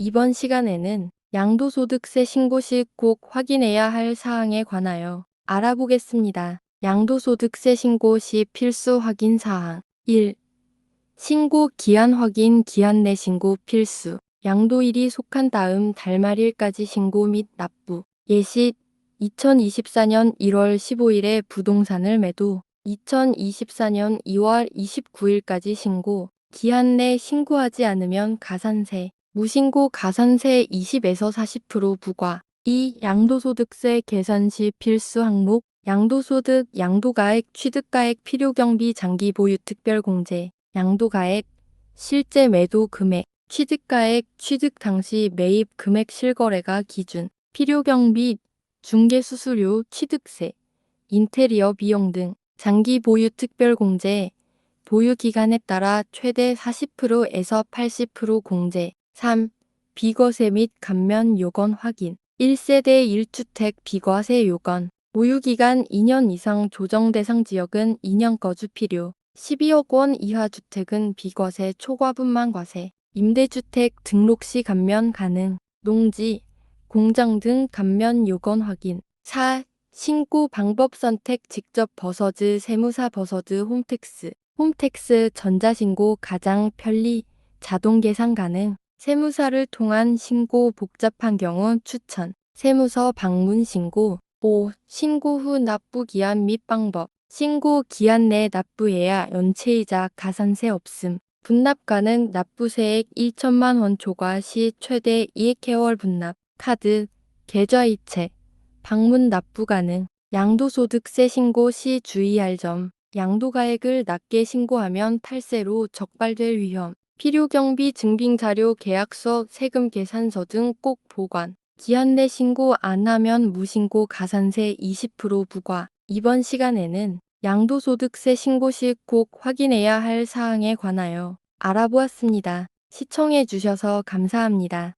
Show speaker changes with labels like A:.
A: 이번 시간에는 양도소득세 신고 시 꼭 확인해야 할 사항에 관하여 알아보겠습니다. 양도소득세 신고 시 필수 확인 사항. 1. 신고 기한 확인 기한 내 신고 필수. 양도일이 속한 다음 달 말일까지 신고 및 납부. 예시 2024년 1월 15일에 부동산을 매도. 2024년 2월 29일까지 신고. 기한 내 신고하지 않으면 가산세 무신고 가산세 20에서 40% 부과 2. 양도소득세 계산 시 필수 항목 양도소득, 양도가액, 취득가액, 필요경비, 장기 보유 특별공제, 양도가액, 실제 매도 금액, 취득가액, 취득 당시 매입 금액 실거래가 기준, 필요경비, 중개수수료, 취득세, 인테리어 비용 등 장기 보유 특별 공제, 보유 기간에 따라 최대 40%에서 80% 공제. 3. 비과세 및 감면 요건 확인. 1세대 1주택 비과세 요건. 보유기간 2년 이상 조정 대상 지역은 2년 거주 필요. 12억 원 이하 주택은 비과세 초과분만 과세. 임대주택 등록 시 감면 가능. 농지, 공장 등 감면 요건 확인. 4. 신고 방법 선택 직접 버서즈 세무사 버서즈 홈택스. 홈택스 전자신고 가장 편리, 자동 계산 가능. 세무사를 통한 신고 복잡한 경우 추천. 세무서 방문 신고. 5. 신고 후 납부 기한 및 방법. 신고 기한 내 납부해야 연체이자 가산세 없음. 분납 가능 납부세액 1천만 원 초과 시 최대 2개월 분납. 카드, 계좌이체, 방문 납부 가능. 양도소득세 신고 시 주의할 점. 양도가액을 낮게 신고하면 탈세로 적발될 위험. 필요경비 증빙자료 계약서 세금 계산서 등 꼭 보관. 기한 내 신고 안 하면 무신고 가산세 20% 부과. 이번 시간에는 양도소득세 신고 시 꼭 확인해야 할 사항에 관하여 알아보았습니다. 시청해 주셔서 감사합니다.